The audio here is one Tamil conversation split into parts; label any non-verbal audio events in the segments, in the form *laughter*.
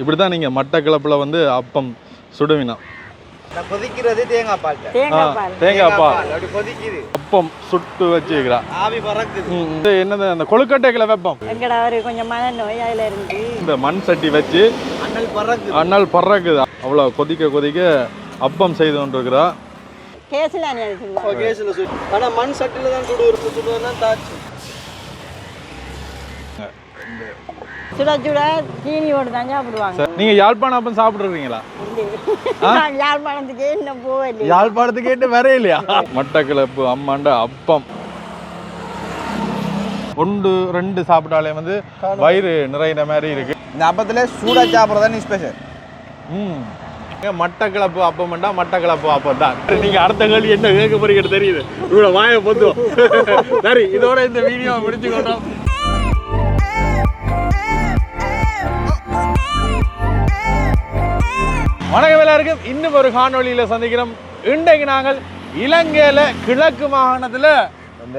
இப்படி தான் நீங்கள் மட்டக்கிளப்பில் வந்து அப்பம் சுடுவினா? கொதிக்கிறது தேங்காய் பால். தேங்காய் பால். தேங்காய் பால். அப்படி கொதிக்குது. அப்பம் சுட்டு வச்சுக்கிறா. ஆவி பறக்குது. என்னது அந்த கொழுக்கட்டைகளை வைப்போம்? எங்கடா அவரு கொஞ்சம் மனநோய் அதில் இருந்து. இந்த மண் சட்டி வச்சு அண்ணல் பறக்குது. அண்ணால் பறக்குது. அவ்வளோ கொதிக்க கொதிக்க அப்பம் செய்து கொண்டிருக்கிறா. கேஸில் கேஸில் சுடு ஆனால் மண் சட்டியில் தான் சுடு ஒரு சுடுவதுனா தாச்சு. சுட சுட சீனியோடு தான் சாப்பிடுவாங்க. நீங்கள் யாழ்ப்பாணம் அப்பம் சாப்பிட்ருக்கீங்களா *laughs* நான் யாழ்ப்பாணத்துக்கே இன்னும் போகலையே. யாழ்ப்பாணத்துக்கு கேட்டு வரே இல்லையா மட்டக்கிளப்பு அம்மாண்ட அப்பம். ஒன்று ரெண்டு சாப்பிட்டாலே வந்து வயிறு நிறையிற மாதிரி இருக்கு. இந்த அப்பத்தில் சூடாக சாப்பிட்றது ஸ்பெஷல் ம். ஏன் மட்டக்கிளப்பு அப்பம்டா மட்டக்கிளப்பு அப்பம் தான். நீங்க அடுத்த கேள்வி என்ன கேட்க போறீங்கன்னு தெரியுது. இவ்வளோ வாயை பொத்துவோம். *laughs* சரி இதோட இந்த வீடியோ முடிச்சுக்கொண்டோம். வணக்கம் எல்லாருக்கும். இன்னும் ஒரு காணொளியில சந்திக்கிறோம். இன்றைக்கு நாங்கள் இலங்கையில கிழக்கு மாகாணத்துல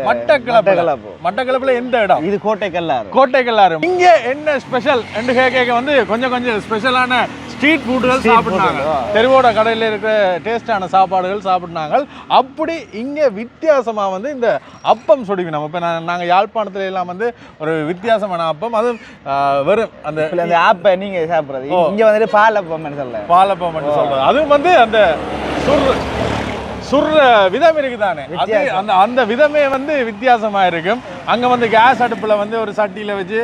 மட்டக்கிளப்பு மட்டக்களப்பு. மட்டக்கிளப்புல எந்த இடம்? இது கோட்டை கல்லாறு கோட்டைக்கல்லாரும் இங்க என்ன ஸ்பெஷல் என்று கேட்க வந்து கொஞ்சம் கொஞ்சம் ஸ்பெஷலான ஸ்ட்ரீட் ஃபுட்டுகள் சாப்பிட்டாங்க. தெருவோட கடையில் இருக்கிற டேஸ்டான சாப்பாடுகள் சாப்பிட்டாங்க. அப்படி இங்க வித்தியாசமா வந்து இந்த அப்பம் சுடுவி நம்ம இப்போ நாங்கள் யாழ்ப்பாணத்துல எல்லாம் வந்து ஒரு வித்தியாசமான அப்பம். அது வெறும் அந்த அந்த ஆப்பை நீங்க சாப்பிட்றது. இங்க வந்துட்டு பால் அப்பம் சொல்ல. பாலப்பம் சொல்றது அதுவும் வந்து அந்த சுர் சுர்ற விதம் இருக்குதானே? அது அந்த அந்த விதமே வந்து வித்தியாசமா இருக்கும் அங்க வந்து கேஸ் அடுப்புல வந்து ஒரு சட்டியில வச்சு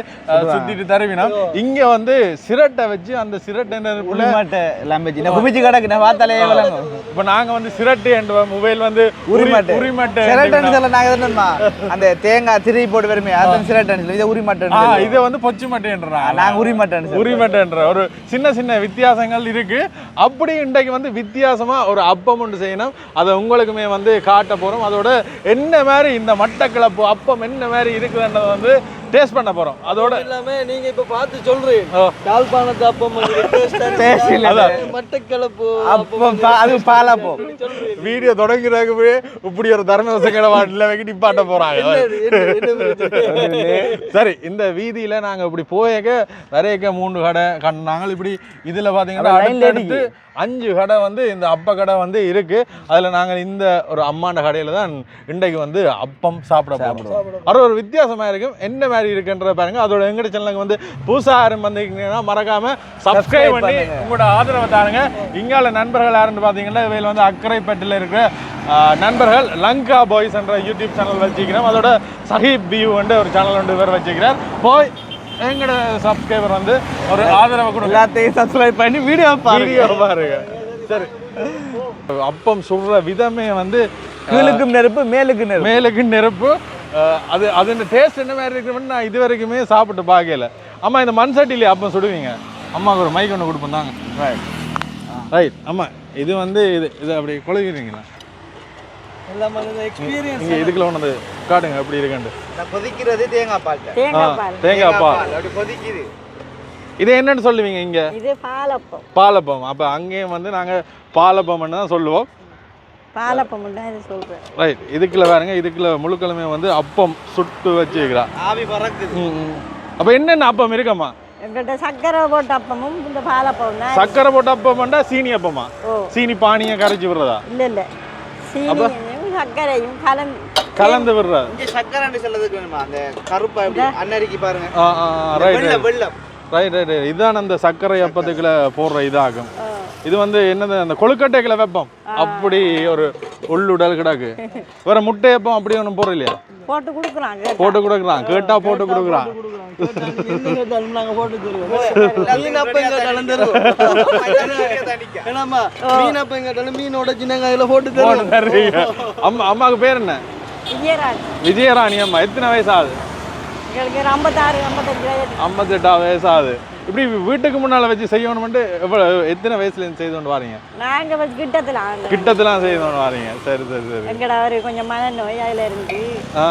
சுத்திட்டு தருவினோம். இங்க வந்து சிரட்டை வச்சு அந்த சிரட்டை உரிமாட்டை குமிச்சு கிடக்கு நான் பார்த்தாலே இப்ப நாங்க வந்து சிரட்டு என்ற மொபைல் வந்து உரிமாட்டு. உரிமட்டை சிரட்டன் சொல்ல நாங்க அந்த தேங்காய் திரி போட்டு வருமே அதான் சிரட்டன் சொல்லி இதை உரிமாட்டன் ஆ இதை வந்து பொச்சு மட்டைன்றாங்க நாங்க உரிமாட்டன் உரிமட்டன்ற ஒரு சின்ன சின்ன வித்தியாசங்கள் இருக்கு. அப்படி இன்றைக்கு வந்து வித்தியாசமா ஒரு அப்பம் ஒன்று செய்யணும். அதை உங்களுக்குமே வந்து காட்ட போகிறோம் அதோட என்ன மாதிரி இந்த மட்டக்கிளப்பு அப்பம் என்ன மாதிரி இருக்குதுன்றதை வந்து டேஸ்ட் பண்ண போறோம். அதோட எல்லாமே நீங்க இப்ப பார்த்து சொல்றீங்க. *laughs* Taste இல்ல. மட்டக்களப்பு அது பாலாப்பம் வீடியோ தொடங்குறதுக்கு இப்படி ஒரு தர்மவசங்களை வாட்டில் வைக்க நிப்பாட்ட போறாங்க. *laughs* சரி இந்த வீதியில நாங்க இப்படி போயக்க வரையக்க மூணு கடை கண்டாங்க இப்படி இதுல பாத்தீங்கன்னா அஞ்சு கடை வந்து இந்த அப்ப கடை வந்து இருக்கு. அதுல நாங்க இந்த ஒரு அம்மான கடையில தான் இன்றைக்கு வந்து அப்பம் சாப்பிட போறோம். அது ஒரு வித்தியாசமா இருக்கும். என்ன மாதிரி இருக்குன்றத பாருங்க. அதோட எங்கட சேனலுக்கு வந்து புதுசா யாரும் வந்தீங்கன்னா மறக்காம சப்ஸ்கிரைப் பண்ணி. உங்களோட ஆதரவை தாருங்க. இங்கால நண்பர்கள் யாருன்னு பார்த்தீங்கன்னா இவையில் வந்து அக்கரைப்பட்டில் இருக்கிற நண்பர்கள் லங்கா பாய்ஸ் என்ற யூடியூப் சேனல் வச்சுக்கிறோம் அதோட சஹீப் பியூ வந்து ஒரு சேனல் வந்து இவர் வச்சுக்கிறார் போய் எங்களோட சப்ஸ்கிரைபர் வந்து ஒரு ஆதரவை கொடுங்க. எல்லாத்தையும் சப்ஸ்கிரைப் பண்ணி வீடியோ வீடியோ பாருங்க. சரி. அப்பம் சுடுற விதமே வந்து கீழுக்கும் நெருப்பு மேலுக்கு நெருப்பு. மேலுக்கு நெருப்பு. அது அது டேஸ்ட் என்ன மாதிரி இருக்குன்னு நான் இது வரைக்குமே சாப்பிட்டு பார்க்கல அம்மா இந்த மண் சட்டிலே அப்பம் சுடுவீங்க? அம்மாவுக்கு ஒரு மைக் ஒன்று கொடுப்போம் தாங்க. ரைட் ஆமாம் இது வந்து இது இது அப்படி கொழுகிறீங்களா இங்கே இதுக்குள்ள ஒன்று காட்டுங்க எப்படி இருக்குன்ட்டு. நான் கொதிக்கிறது தேங்காய் பால். தேங்காய் பால். தேங்காய் பால். அப்படி கொதிக்குது. இது என்னன்னு சொல்லுவீங்க இங்கே? இது பாலப்பம். பாலப்பம். அப்போ அங்கேயும் வந்து நாங்கள் பாலப்பம்னு தான் சொல்லுவோம். பாலப்பம் இது? சொல்றேன். ரைட் இதுக்குள்ள பாருங்க இதுக்குள்ள முழுக்கிழமை வந்து அப்பம் சுட்டு வச்சுக்கிறா. ஆவி பறக்குது. அப்போ என்னென்ன அப்பம் இருக்கம்மா எங்கள்கிட்ட சக்கரை போட்ட அப்பமும் இந்த பாலப்பம் சக்கரை போட்ட சீனி அப்பமா? சீனி பானியை கரைச்சி விடுறதா? இல்ல இல்ல. சீனியும் சர்க்கரையும் கலந்து கலந்து விடுறதா? இங்க சக்கரை சொல்லதுக்கு வேணுமா? அந்த கருப்பா எப்படி? அன்னரிக்கு பாருங்க. ரைட் ரைட் ரைட் இதுதான் அந்த சர்க்கரை அப்பத்துக்குள்ள போடுற இதாகும். இது வந்து என்னது அந்த கொழுக்கட்டைகளை வைப்போம். அப்படி ஒரு உள்ளுடல் கிடக்கு. வேற முட்டையப்பம் அப்படி ஒன்றும் போடுற இல்லையா போட்டு கொடுக்குறாங்க போட்டு கொடுக்குறான் கேட்டா போட்டு கொடுக்குறான். அம்மாவுக்கு பேர் என்ன? விஜயராஜ். விஜயராணி அம்மா எத்தனை வயசு ஆகுது? எங்களுக்கு ஒரு ஐம்பத்தாறு ஐம்பத்தஞ்சு வயது ஐம்பத்தெட்டா வயசு ஆகுது இப்படி வீட்டுக்கு முன்னால வச்சு செய்யணும்ட்டு எவ்வளவு எத்தனை வயசுல இருந்து செய்து கொண்டு வாரீங்க? நாங்க வச்சு கிட்டத்துல ஆங்க கிட்டத்தெல்லாம் செய்து கொண்டு வாரீங்க. சரி சரி சரி. எங்கட அவரு கொஞ்சம் மனநோய் அதுல இருந்து ஆ.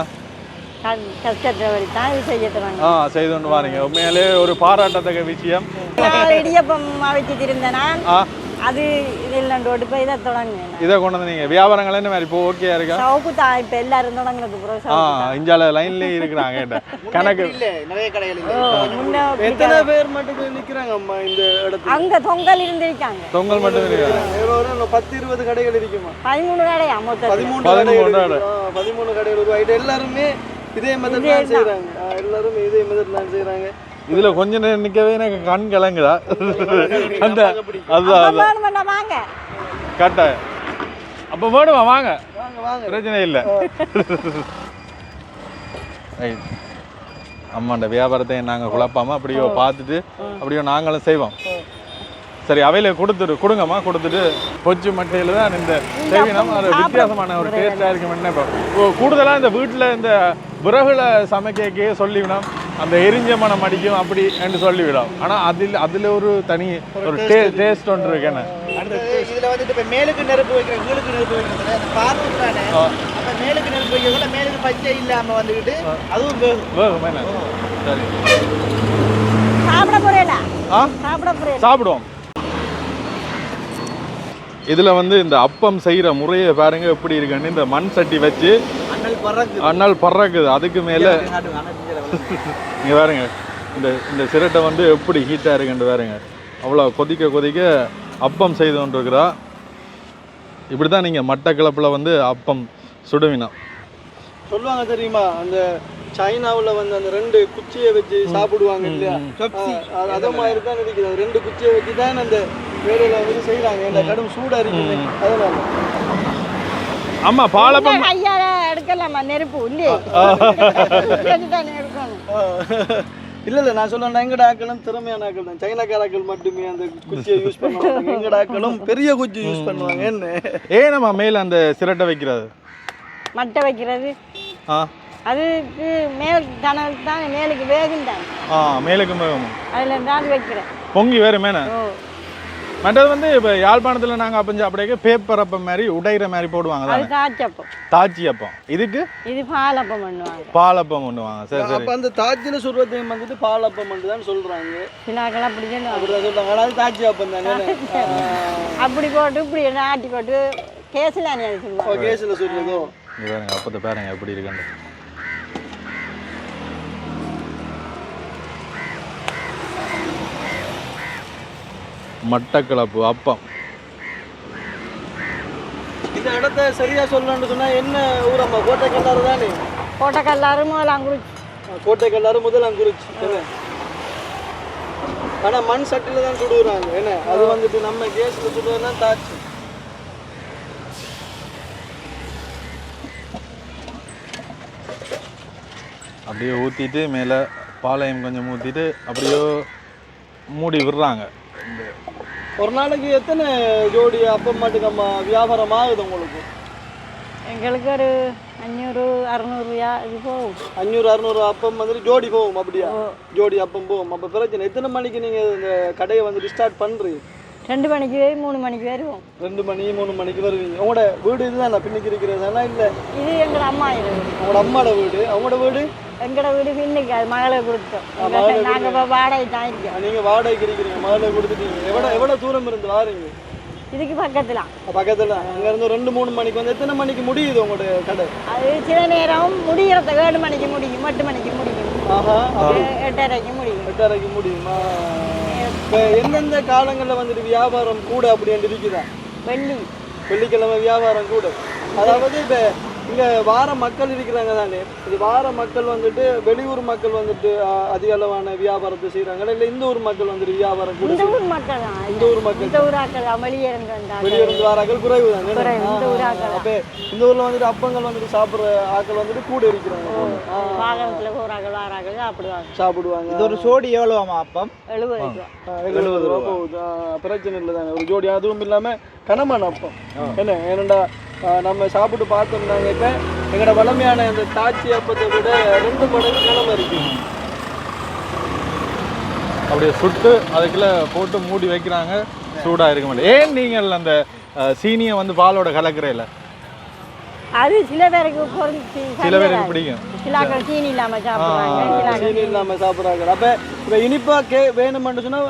கண் கஷ்டத்தை வழி தான் இது ஆ செய்து கொண்டு வாரீங்க. உண்மையாலே ஒரு பாராட்டத்தக்க விஷயம். நாலு இடியப்பம் அவிச்சு திருந்த நான் ஆ. அது இதெல்லாம் போட்டு போய் இதை தொடங்குவேன் இதை கொண்டு வந்து நீங்கள் வியாபாரங்கள் என்ன மாதிரி? இப்போ ஓகே இருக்கா? சவுப்பு தான் இப்போ எல்லாரும் தொடங்குறது ப்ரோ ஆ. இஞ்சால லைன்லேயே இருக்கிறாங்க. *laughs* கணக்கு. இல்ல நிறைய கடைகள் முன்ன எத்தனை பேர் மட்டும் நிக்கிறாங்க அம்மா இந்த இடத்துல? அங்க தொங்கல் இருந்திருக்காங்க. தொங்கல் மட்டும் இருக்கு எவ்வளவு ஒரு பத்து இருபது கடைகள் இருக்குமா? பதிமூணு கடையா மொத்தம் பதிமூணு பதிமூணு கடைகள். கடை. பதிமூணு கடைகள் உருவாயிட்டு எல்லாருமே இதே மெத்தட் தான் செய்யறாங்க எல்லாரும் இதே மெத்தட் தான் செய்யறாங்க இதுல கொஞ்ச நேரம் நிக்கவே எனக்கு கண் கலங்குதா? அந்த அதுதான் கட்டாயம். அப்ப வேணுமா வாங்க. வாங்க வாங்க. பிரச்சனை இல்லை. அம்மாண்ட வியாபாரத்தை நாங்கள் குழப்பாம அப்படியோ பார்த்துட்டு அப்படியோ நாங்களும் செய்வோம். சரி அவையில கொடுத்துட்டு கொடுங்கம்மா கொடுத்துட்டு கொச்சு மட்டையில் தான் இந்த செய்வினம் ஒரு வித்தியாசமான ஒரு டேஸ்டாக இருக்கும். என்ன இப்போ? கூடுதலாக இந்த வீட்டில் இந்த விறகுல சமைக்கக்கே சொல்லிவிடும் அந்த எரிஞ்ச மனம் அடிக்கும் அப்படி என்று சொல்லிவிடும். ஆனால் அதில் அதில் ஒரு தனி ஒரு டே டேஸ்ட் ஒன்று இருக்கு என்ன? இதுல வந்துட்டு இப்ப மேலுக்கு நெருப்பு வைக்கிறேன் கீழுக்கு நெருப்பு வைக்கிறது அந்த பார்வை தானே? அப்ப மேலுக்கு நெருப்பு வைக்கிறதுல மேலுக்கு பச்சை இல்லாம வந்துக்கிட்டு அதுவும் வேகும். வேகும் என்ன? சரி. சாப்பிட போறேடா ஆ? சாப்பிட போறேன் சாப்பிடுவோம். இதுல வந்து இந்த அப்பம் செய்யற முறையை பாருங்க எப்படி இருக்குன்னு இந்த மண் சட்டி வச்சு அண்ணால் பறக்குது. அதுக்கு மேல இங்க பாருங்க. இந்த இந்த சிரட்டை வந்து எப்படி ஹீட்டா இருக்குன்னு பாருங்க. அவ்வளோ கொதிக்க கொதிக்க அப்பம் செய்து கொண்டிருக்கிறா. இப்படி தான் நீங்கள் மட்டக்கிளப்பில் வந்து அப்பம் சுடுவினா. சொல்லுவாங்க தெரியுமா? அந்த சைனாவுல வந்து அந்த ரெண்டு குச்சியை வச்சு சாப்பிடுவாங்க இல்லையா? அது மாதிரி தான் இருக்குது அந்த ரெண்டு குச்சியை வச்சு தான் அந்த வேலையில வந்து செய்யறாங்க இந்த கடும் சூடா இருக்குது அதனால. ஆமாம் பாலப்பம். கையால எடுக்கலாமா? நெருப்பு. எடுக்கணும் *laughs* இல்ல இல்ல நான் சொல்றேன் எங்கட ஆக்களும் திறமையான ஆக்கள் தான் சைனாக்காராக்கள் மட்டுமே அந்த குச்சியை யூஸ் பண்ணுவாங்க. எங்கட ஆக்களும் பெரிய குச்சி யூஸ் பண்ணுவாங்க. என்ன? ஏன் நம்ம மேல அந்த சிரட்டை வைக்கிறது மட்டை வைக்கிறது. ஆ. அதுக்கு மேல் கனவுக்கு தான் மேலுக்கு வேகும் தான். ஆ மேலுக்கு மேலும் அதுல தான் வைக்கிறேன். பொங்கி வேறு மேலே? மற்றது வந்து இப்போ யாழ்ப்பாணத்தில் நாங்கள் அப்பஞ்சு அப்படியே பேப்பர் அப்பம் மாதிரி உடைகிற மாதிரி போடுவாங்க தாச்சப்பம் தாச்சி அப்பம் இதுக்கு? இது பாலப்பம் பண்ணுவாங்க. பாலப்பம் பண்ணுவாங்க. சரி சரி. அப்ப அந்த தாஜில சுடுறதையும் வந்துட்டு பாலப்பம் மட்டும் தான் சொல்றாங்க. சினாக்கள் அப்படி சொல்லுவாங்க அப்படிதான் சொல்றாங்க. ஆனா அது தாஜி அப்பம் தானே அப்படி போட்டு இப்படி ஆட்டி போட்டு கேஸில் கேஸ்ல இங்க பாருங்க அப்பத்தை பாருங்க எப்படி இருக்குன்னு மட்டக்களப்பு அப்பம். இந்த இடத்த சரியா சொல்லணும்னு சொன்னா என்ன ஊரம்மா கோட்டை கல்லாறு தானே? கோட்டைக்கல்லாறு முதலாங்குறிச்சி. கோட்டை கல்லாறு முதலாங்குறிச்சி. என்ன? ஆனா மண் சட்டில தான் சுடுறாங்க. என்ன? அது வந்துட்டு நம்ம கேஸ்ல சுடுறதுனா தாச்சு. அப்படியே ஊற்றிட்டு மேலே பாளையம் கொஞ்சம் ஊற்றிட்டு அப்படியே மூடி விடுறாங்க. ஒரு நாளைக்கு எத்தனை ஜோடி அப்பம் மாட்டுக்கு அம்மா வியாபாரம் ஆகுது உங்களுக்கு? எங்களுக்கு ஒரு அஞ்சூறு அறநூறுயா இது போகும். அஞ்சூறு அறுநூறு அப்பம் வந்துட்டு ஜோடி போகும் அப்படியா? ஜோடி அப்பம் போகும். அப்போ பிரச்சனை. எத்தனை மணிக்கு நீங்க இந்த கடையை வந்துட்டு ஸ்டார்ட் பண்றீங்க? ரெண்டு மணிக்கு போய் மூணு மணிக்கு வருவோம். ரெண்டு மணி மூணு மணிக்கு வருவீங்க. உங்களோட வீடு இதுதான் பின்னிக்கு இருக்கிறதா இல்லை? இது எங்களோட அம்மா இது உங்களோட அம்மாவோட வீடு. அவங்களோட வீடு? எங்களோட வீடு பின்னுக்கு அது மகளை கொடுத்தோம். நாங்கள் இப்போ வாடகை தான் இருக்கோம். நீங்க வாடகைக்கு இருக்கிறீங்க மகளை கொடுத்துட்டீங்க. எவ்வளோ எவ்வளோ தூரம் இருந்து வாரீங்க? இதுக்கு பக்கத்தில். பக்கத்துல. அங்க இருந்து ரெண்டு மூணு மணிக்கு வந்து எத்தனை மணிக்கு முடியுது உங்களோட கடை? அது சில நேரம் முடிகிறத ஏழு மணிக்கு முடியும் எட்டு மணிக்கு முடியும். எட்டரைக்கு முடியும். எட்டரைக்கு முடியுமா? இப்போ எந்தெந்த காலங்களில் வந்துட்டு வியாபாரம் கூட அப்படின்னு இருக்குதா வெள்ளி. வெள்ளிக்கிழமை வியாபாரம் கூட. அதாவது இப்போ இங்கே வார மக்கள் இருக்கிறாங்க தானே? இது வார மக்கள் வந்துட்டு வெளியூர் மக்கள் வந்துட்டு அதிக அளவான வியாபாரத்தை செய்கிறாங்களா இல்லை இந்த ஊர் மக்கள் வந்துட்டு வியாபாரம் இந்த ஊர் மக்கள் இந்த ஊர் மக்கள் இந்த ஊர் ஆக்கள் தான் வெளியே இருந்து வந்தாங்க வெளியே இருந்து வாராக்கள் குறைவு தானே. அப்போ இந்த ஊரில் வந்துட்டு அப்பங்கள் வந்துட்டு சாப்பிட்ற ஆக்கள் வந்துட்டு கூட இருக்கிறாங்க. வாகனத்தில் போகிறார்கள் வாரார்கள் சாப்பிடுவாங்க. சாப்பிடுவாங்க. இது ஒரு சோடி எவ்வளோவாமா அப்பம்? எழுபது ரூபா. எழுபது ரூபா. போகுது. பிரச்சனை இல்லை தானே. ஒரு ஜோடி அதுவும் இல்லாமல் கனமான அப்பம். என்ன? ஏனண்டா நம்ம சாப்பிட்டு பார்த்தோம்னா இப்போ. எங்களோட வளமையான இந்த தாச்சி அப்பத்தை விட ரெண்டு மடங்கு கனமா இருக்கு. அப்படியே சுட்டு அதுக்குள்ள போட்டு மூடி வைக்கிறாங்க. சூடாக இருக்க மாட்டேன் ஏன் நீங்கள் அந்த சீனியை வந்து பாலோட கலக்கிறேல? அது சில பேருக்கு பொருந்தி சில பேருக்கு பிடிக்கும். சிலாக்கள் சீனி இல்லாம சாப்பிடுவாங்க சீனி இல்லாம சாப்பிடுறாங்க. அப்ப இப்ப இனிப்பா கே வேணும்னு சொன்னா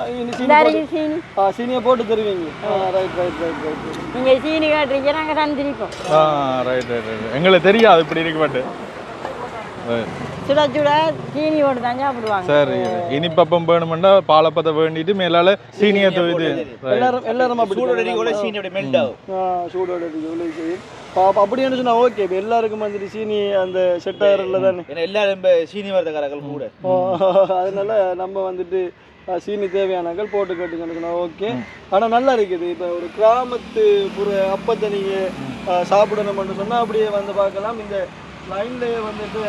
சீனி சீனி. சீனியை போட்டு தருவீங்க. ரைட் ரைட் ரைட் ரைட் நீங்க சீனி காட்டுறீங்க நாங்க தந்திருப்போம் ரைட் ரைட் ரைட் எங்களுக்கு தெரியாது இப்படி இருக்கு பட்டு. சுட சுட சீனி போட்டு தான் சாப்பிடுவாங்க. சரி இனிப்பப்பம் வேணுமெண்டா பாலப்பத்தை வேண்டிட்டு மேலால சீனியை தூவிது எல்லாரும் எல்லாரும் அப்படி சூடோட கூட சீனி அப்படியே மெல்ட் ஆகும். ஆ, சூடோட இருக்கு, இவ்வளவு செய்யும். பாப்பா அப்படின்னு சொன்னா ஓகே இப்போ எல்லாருக்கும் வந்துட்டு சீனி அந்த செட் ஆகிறதுல தானே. எல்லாரும் சீனி வரதக்காரர்கள் கூட. அதனால நம்ம வந்துட்டு சீனி தேவையானாக்கள் போட்டு கட்டுங்கன்னு சொன்னா ஓகே ஆனா நல்லா இருக்குது. இப்போ ஒரு கிராமத்து புற அப்பத்தை நீங்க ஆ, சாப்பிடணும்னு சொன்னா அப்படியே வந்து பார்க்கலாம். இந்த லைன்லயே வந்துட்டு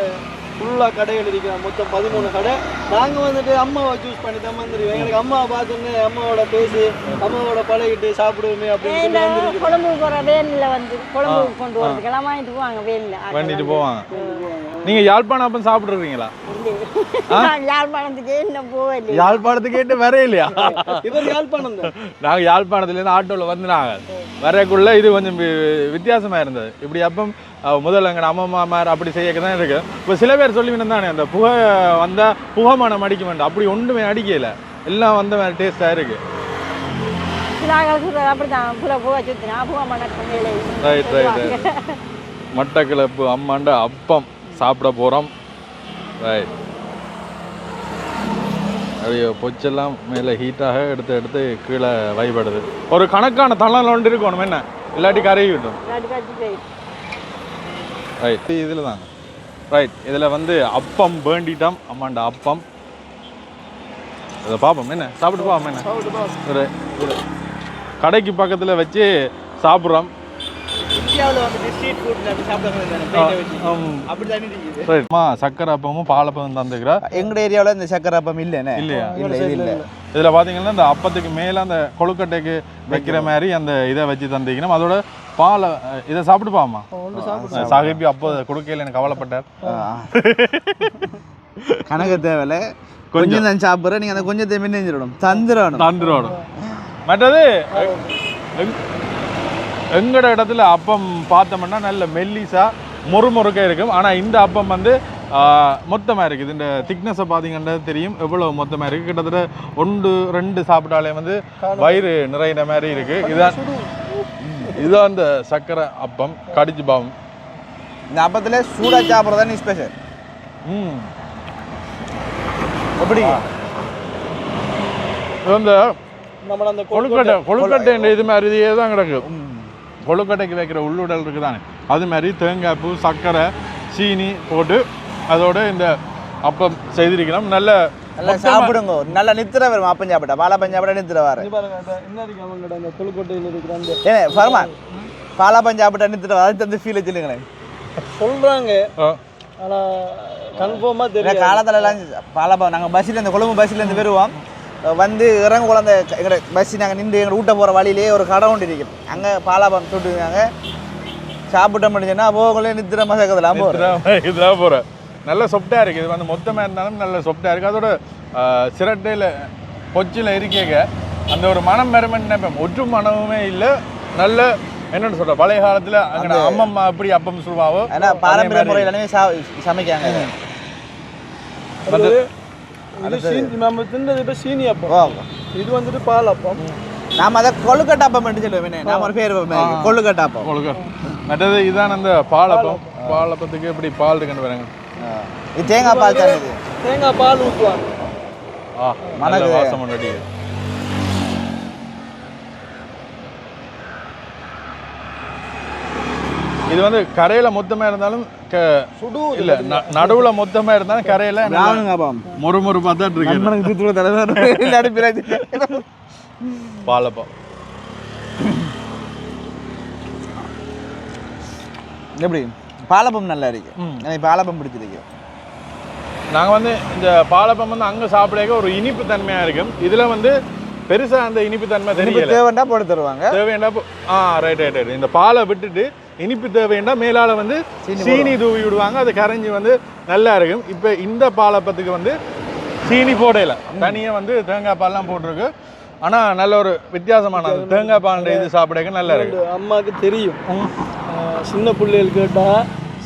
ஃபுல்லாக கடைகள் இருக்கிறாங்க மொத்தம் பதிமூணு கடை. நாங்கள் வந்துட்டு அம்மாவை சூஸ் பண்ணி தான் வந்துருக்கோம். எங்களுக்கு அம்மாவை பார்த்தோன்னே அம்மாவோட பேசி அம்மாவோட பழகிட்டு சாப்பிடுவோமே அப்படின்னு சொல்லி வந்துருக்கு குழம்பு போற வேனில் வந்து குழம்பு கொண்டு வரதுக்கெல்லாம் வாங்கிட்டு போவாங்க வேனில். வேண்டிட்டு போவாங்க. நீங்க யாழ்ப்பாணம் அப்பம் சாப்பிட்றீங்களா யாழ்ப்பாணத்துக்கே இன்னும் போகல யாழ்ப்பாணத்துக்கு கேட்டு வரே இல்லையா இவர் யாழ்ப்பாணம் நாங்க யாழ்ப்பாணத்துல இருந்து ஆட்டோல வந்து நாங்க வரக்குள்ள இது கொஞ்சம் வித்தியாசமா இருந்தது. இப்படி அப்பம் முதல்ல எங்க அம்மா மாதிரி அப்படி செய்யக்க தான் இருக்கு. இப்போ சில பேர் சொல்லி தானே அந்த புகை வந்தா புகை மனம் அடிக்க வேண்டாம் அப்படி ஒன்றுமே அடிக்கல. எல்லாம் வந்த மாதிரி டேஸ்டா இருக்கு. வேலை ரைட் ரைட் மட்டக்கிழப்பு அம்மாண்ட அப்பம். சாப்பிட போறோம். ரைட் அப்படியே பொச்செல்லாம் மேலே ஹீட்டாக எடுத்து எடுத்து கீழே வைபடுது ஒரு கணக்கான தளம் ஒன்று இருக்கணும் என்ன? இல்லாட்டி கரையை விட்டோம் ரைட் இதில் தாங்க ரைட் இதில் வந்து அப்பம் வேண்டிட்டோம். அம்மாண்ட அப்பம். இதை பார்ப்போம் என்ன? சாப்பிட்டு பார்ப்போம் என்ன? ஒரு கடைக்கு பக்கத்தில் வச்சு சாப்பிட்றோம். இந்தியாவில் வந்து ஸ்ட்ரீட் ஃபுட் சாப்பிடுறாங்க வச்சு. அப்படி தானே இருக்குது. சக்கரை அப்பமும் பாலப்பமும் தந்துக்கிறா எங்கட ஏரியாவில் இந்த சக்கரை அப்பம் இல்லைண்ணே. இல்லையா? இல்லை இது இல்லை இதில் பார்த்தீங்கன்னா இந்த அப்பத்துக்கு மேலே அந்த கொழுக்கட்டைக்கு வைக்கிற மாதிரி அந்த இதை வச்சு தந்திக்கணும் அதோட பாலை இதை சாப்பிட்டு பாமா சாகிபி அப்போ கொடுக்கையில் எனக்கு கவலைப்பட்டார். கணக்கு தேவையில்ல. கொஞ்சம். தான் சாப்பிட்றேன். நீங்கள் அந்த கொஞ்சத்தை மின்னு செஞ்சிடணும் தந்துடணும். தந்துரோடும் மற்றது எங்- எங்கட இடத்துல அப்பம் பார்த்தோம்னா நல்ல மெல்லிசா முறுமுறுக்க இருக்கும். ஆனால் இந்த அப்பம் வந்து மொத்தமாக இருக்குது. இந்த திக்னஸை பார்த்தீங்கன்னா தெரியும். எவ்வளோ மொத்தமாக இருக்குது கிட்டத்தட்ட ஒன்று ரெண்டு சாப்பிட்டாலே வந்து வயிறு நிறையிற மாதிரி இருக்குது இதுதான் இதுதான் இந்த சக்கரை அப்பம் கடிச்சு பாவம். இந்த அப்பத்தில் சூடாக சாப்பிட்றதா நீ ஸ்பெஷல் ம். எப்படி? இது வந்து நம்மள அந்த கொழுக்கட்டை கொழுக்கட்டை இது மாதிரி இதே தான் கிடக்கு. கொழுக்கட்டைக்கு வைக்கிற உள்ளுடல் இருக்குதானே? அது மாதிரி தேங்காய் பூ சர்க்கரை சீனி போட்டு அதோட இந்த அப்பம் செய்திருக்கிறோம். நல்ல நல்லா சாப்பிடுங்க. நல்லா நித்திர வரும். அப்பம் சாப்பிட்டா. பாலாப்பம் சாப்பிட்டா நித்திர வர இங்க பாருங்க இந்த என்ன இருக்கு அவங்கட அந்த கொழுக்கட்டையில் இருக்கிற அந்த ஏனே ஃபர்மான் பாலாப்பம் சாப்பிட்டா நித்திர வர அது தந்து ஃபீல் வச்சுருங்களேன் சொல்றாங்க. ஆ, ஆனா கன்ஃபார்மா இல்லை தெரியும் காலத்துல எல்லாம் பாலாப்பம் நாங்கள் பஸ்ஸில் இந்த கொழும்பு பஸ்ஸில் இருந்து வருவோம். வந்து இறங்க குழந்தை எங்களோட பஸ் நாங்கள் நின்று எங்களை வீட்டை போகிற வழியிலேயே ஒரு கடை ஒன்று இருக்கும் அங்கே பாலாப்பம் சுட்டுருக்காங்க சாப்பிட்ட முடிஞ்சுன்னா போகக்குள்ளே நித்திர மசக்கதெல்லாம் போகிறோம் இதுதான் இதுதான் போகிறேன் நல்ல சொப்டாக இருக்குது இது வந்து மொத்தமாக இருந்தாலும் நல்ல சொப்டாக இருக்குது அதோட சிரட்டையில் கொச்சியில் இருக்கேங்க. அந்த ஒரு மனம் பெருமன் நினைப்பேன் ஒற்று மனமுமே இல்லை. நல்ல என்னன்னு சொல்ற பழைய காலத்தில் அங்கே அம்மம்மா எப்படி அப்பம் சுடுவாவோ ஏன்னா பாரம்பரிய முறையிலே சா சமைக்காங்க இது சீனி நம்ம தின்னது இப்போ சீனி அப்பம். ஓ இது வந்துட்டு பால் அப்பம். நாம அதை கொழுக்கட்டாப்பம் சொல்லுவோம் நாம ஒரு பேர். கொழுக்கட்டாப்பம் உங்களுக்கு மற்றது இதான் அந்த பாலப்பம் பாலப்பத்துக்கு எப்படி பால் இருக்குன்னு பாருங்க. இது தேங்காய் பால் தானே இது? தேங்காய் பால் ஊற்றுவாங்க ஆ மணக்குது. வாசம் பண்ணி இது வந்து கரையில மொத்தமா இருந்தாலும் க இல்ல ந- நடுவுல மொத்தமா இருந்தாலும் கரையில முறுமுறு பார்த்தா இருக்கு. நண்பனுக்கு தூத்துவ தலைவர் இல்லாட்டி பிராஜி பாலப்பம். எப்படி? பாலப்பம் நல்லா இருக்கு. எனக்கு பாலப்பம் பிடிச்சிருக்கு. நாங்க வந்து இந்த பாலப்பம் வந்து அங்க சாப்பிடக்க ஒரு இனிப்பு தன்மையா இருக்கும் இதுல வந்து பெருசா அந்த இனிப்பு தன்மை தெரியல. தேவைண்டா போட்டு தருவாங்க. தேவையண்டா போ- ஆ ரைட் ரைட் ரைட் இந்த பாலை விட்டுட்டு இனிப்பு தேவையண்டா மேலால வந்து சீனி தூவி விடுவாங்க. அது கரைஞ்சி வந்து நல்லா இருக்கும். இப்போ இந்த பாலப்பத்துக்கு வந்து சீனி போடையில தனியா வந்து தேங்காய் பால்லாம் போட்டிருக்கு. ஆனா நல்ல ஒரு வித்தியாசமான தேங்காய் பால் இது சாப்பிடக்க நல்லா இருக்கு. அம்மாவுக்கு தெரியும். சின்ன பிள்ளைகள் கேட்டா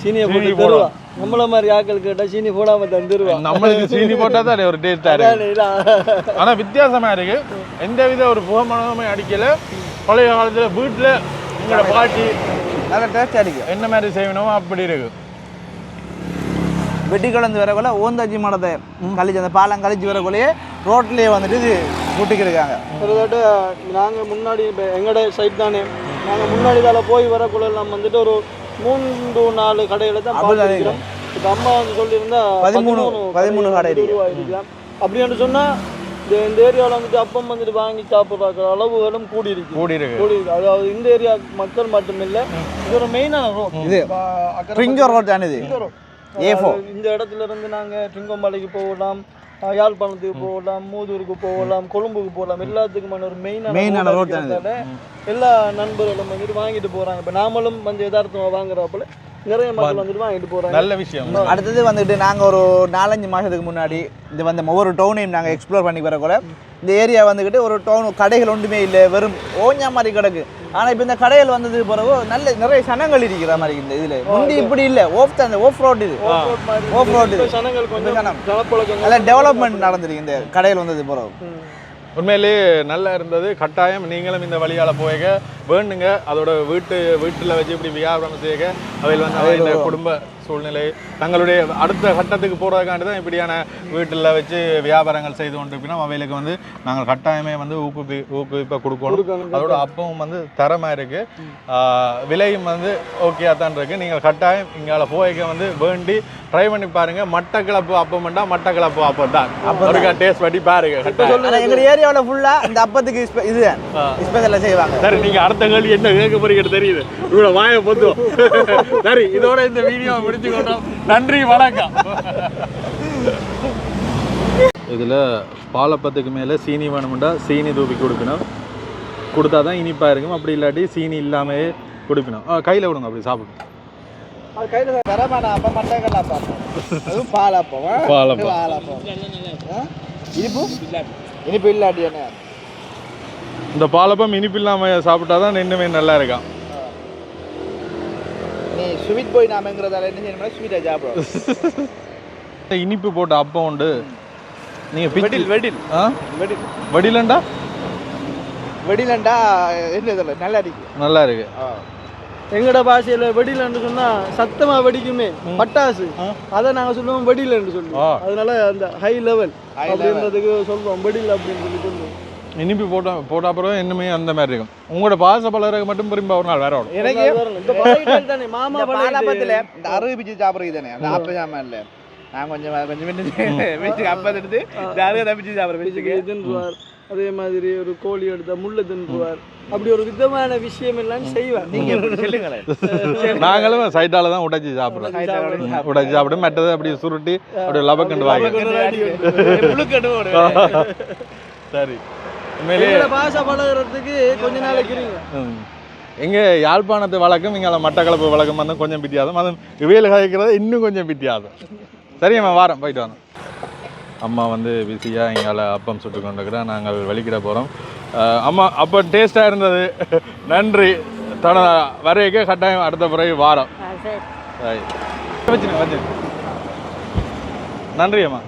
சீனியை சீனி போட்டு தருவா. நம்மள மாதிரி ஆட்கள் கேட்டா சீனி போடாம தந்துருவா. நம்மளுக்கு சீனி போட்டால் தான் ஒரு டேஸ்ட்டாக இருக்கு. ஆனால் வித்தியாசமாக இருக்கு. எந்த வித ஒரு புகமனமே அடிக்கல. பழைய காலத்தில் வீட்டில் எங்களோட பாட்டி நல்ல டேஸ்ட் அடிக்கும் என்ன மாதிரி செய்யணுமோ அப்படி இருக்கு. வெட்டி கலந்து வரக்குள்ள ஓந்தாச்சி மடத்தை கழிச்சு அந்த பாலம் கழிச்சு வரக்குள்ளேயே ரோட்லேயே வந்துட்டு இது கூட்டிக்கிருக்காங்க ஒரு தடவை நாங்கள் முன்னாடி இப்போ எங்களோட சைட் தானே நாங்கள் முன்னாடி தால போய் வரக்குள்ள எல்லாம் வந்துட்டு ஒரு மூன்று நாலு கடையில தான் இப்போ அம்மா வந்து சொல்லியிருந்தா பதிமூணு, பதிமூணு கடை அப்படின்னு சொன்னா இந்த ஏரியாவில் வந்துட்டு அப்பம் வந்துட்டு வாங்கி சாப்பிட்ற அளவுகளும் கூடி இருக்கு கூடி இருக்கு கூடி இருக்கு அதாவது இந்த ஏரியா மக்கள் மட்டும் இல்ல இது ஒரு மெயினான ரோட் இது ட்ரிங்கர் ரோட். தானே இது A4. இந்த இடத்துல இருந்து நாங்க ட்ரிங்கோம்பாளைக்கு போகலாம் யாழ்ப்பாணத்துக்கு போகலாம் மூதூருக்கு போகலாம் கொழும்புக்கு போகலாம். எல்லாத்துக்குமான ஒரு மெயினான மெயினான இது. எல்லா நண்பர்களும் வந்துட்டு வாங்கிட்டு போறாங்க. இப்ப நாமளும் வந்து யதார்த்தமா வாங்குறப்பல நிறைய மக்கள் வந்துட்டு வாங்கிட்டு போறாங்க. நல்ல விஷயம். அடுத்தது வந்துட்டு நாங்கள் ஒரு நாலஞ்சு மாதத்துக்கு முன்னாடி இது வந்து ஒவ்வொரு டவுனையும் நாங்கள் எக்ஸ்ப்ளோர் பண்ணி வரக்குள்ள இந்த ஏரியா வந்துக்கிட்டு ஒரு டவுன் கடைகள் ஒன்றுமே இல்லை வெறும் ஓஞ்சா மாதிரி கிடக்கு. ஆனால் இப்போ இந்த கடைகள் வந்தது பிறகு நல்ல நிறைய சனங்கள் இருக்கிற மாதிரி இந்த இதில். முந்தி இப்படி இல்லை. ஓஃப் தான் ஓஃப் ரோட் இது. Road இப்ப இது. சனங்கள் கொஞ்சம் நல்ல டெவலப்மெண்ட் நடந்திருக்கு இந்த கடைகள் வந்தது பிறகு. உண்மையிலேயே நல்லா இருந்தது. கட்டாயம் நீங்களும் இந்த வழியால் போய்க்க வேணுங்க அதோட வீட்டு வீட்டில் வச்சு இப்படி வியாபாரம் செய்ய அவையில் வந்து அவை இந்த குடும்ப சூழ்நிலை தங்களுடைய அடுத்த கட்டத்துக்கு போகிறதுக்காண்டி தான் இப்படியான வீட்டில் வச்சு வியாபாரங்கள் செய்து கொண்டு இருப்பினோம். அவைகளுக்கு வந்து நாங்கள் கட்டாயமே வந்து ஊக்குவி ஊக்குவிப்பை கொடுக்கணும். கொடுக்கணும். அதோட அப்பவும் வந்து தரமாக இருக்குது விலையும் வந்து ஓகேயா தான் இருக்குது நீங்கள் கட்டாயம் இங்கால போய்க்க வந்து வேண்டி ட்ரை பண்ணி பாருங்க. மட்டக்கிளப்பு அப்பம்ண்டா மட்டக்கிளப்பு அப்பம் தான். ஒருக்கா டேஸ்ட் பண்ணி பாருங்க எங்கள் ஏரியாவில் ஃபுல்லாக இந்த அப்பத்துக்கு இது ஸ்பெஷலாக செய்வாங்க. சரி நீங்க அடுத்த கேள்வி என்ன கேட்க போறீங்கன்னு தெரியுது. இவ்வளவு வாய பொத்தும் *laughs* சரி இதோட இந்த வீடியோ முடிச்சுக்கொண்டோம் நன்றி வணக்கம். இதில் பாலப்பத்துக்கு மேலே சீனி வேணும்டா சீனி தூவி கொடுக்கணும். கொடுத்தா தான் இனிப்பாக இருக்கும். அப்படி இல்லாட்டி சீனி இல்லாமையே கொடுக்கணும். கையில் விடுங்க அப்படி என்ன? இந்த பாலப்பம் இனிப்பு இல்லாமல் சாப்பிட்டா தான் நல்லா இருக்கான் நீ ஸ்வீட் போய் நாமங்கிறதால என்ன செய்யணும்னா ஸ்வீட்டாக சாப்பிடும் இனிப்பு போட்ட அப்பம் உண்டு. நீங்கள் வெடில் வெடில். ஆ? வெடில். வடிலண்டா? வெடிலண்டா என்ன சொல்ல நல்லா இருக்கு. நல்லா இருக்கு. எங்கட பாஷையில வெடிலன்னு சொன்னா சத்தமா வெடிக்குமே பட்டாசு. அதை நாங்க சொல்லுவோம் வெடிலன்னு. சொல்லுவோம். அதனால அந்த ஹை லெவல். அப்படின்றதுக்கு சொல்றோம் வெடில் அப்படின்னு சொல்லி இனிப்பு போட்ட போட்ட அப்புறம் இன்னுமே அந்த மாதிரி இருக்கும். உங்களோட பாச பலருக்கு மட்டும் திரும்ப ஒரு நாள் வேற வரும் எனக்கு இந்த அறுவை பிச்சு சாப்பிட்றது தானே? அந்த ஆப்ப சாமான் இல்லை. நான் கொஞ்சம் கொஞ்சம் வீட்டுக்கு அப்பா எடுத்து இந்த அறுவை பிச்சு சாப்பிட்ற பிச்சுக்கு வீட்டுக்கு தின்றுவார். அதே மாதிரி ஒரு கோழி எடுத்தா முள்ள தின்றுவார். அப்படி ஒரு விதமான விஷயம் எல்லாம் செய்வார். நீங்க சொல்லுங்களேன். *laughs* நாங்களும் சைட்டால தான் உடைச்சி சாப்பிடுறோம். உடைச்சி சாப்பிட்டு மற்றது அப்படி சுருட்டி அப்படியே லபக்கண்டு வாங்க. *laughs* சரி. உண்மையிலேயே பாஷை பழகுறதுக்கு கொஞ்ச நாளைக்கு. எங்க யாழ்ப்பாணத்து வழக்கம் இங்கே மட்டக்களப்பு வழக்கம் வந்து கொஞ்சம் வித்தியாசம். அது இவையில் கதைக்கிறது இன்னும் கொஞ்சம் வித்தியாசம். சரியம்மா வாரம் போயிட்டு வாங்க. அம்மா வந்து பிஸியாக எங்கால அப்பம் சுட்டு கொண்டிருக்கிறோம் நாங்கள் வெளிக்கிட போகிறோம் அம்மா அப்போ டேஸ்ட்டாக இருந்தது. நன்றி. தன வரைக்க கட்டாயம் அடுத்த பிறகு வாரம். வச்சுருங்க வச்சுருங்க. நன்றி அம்மா.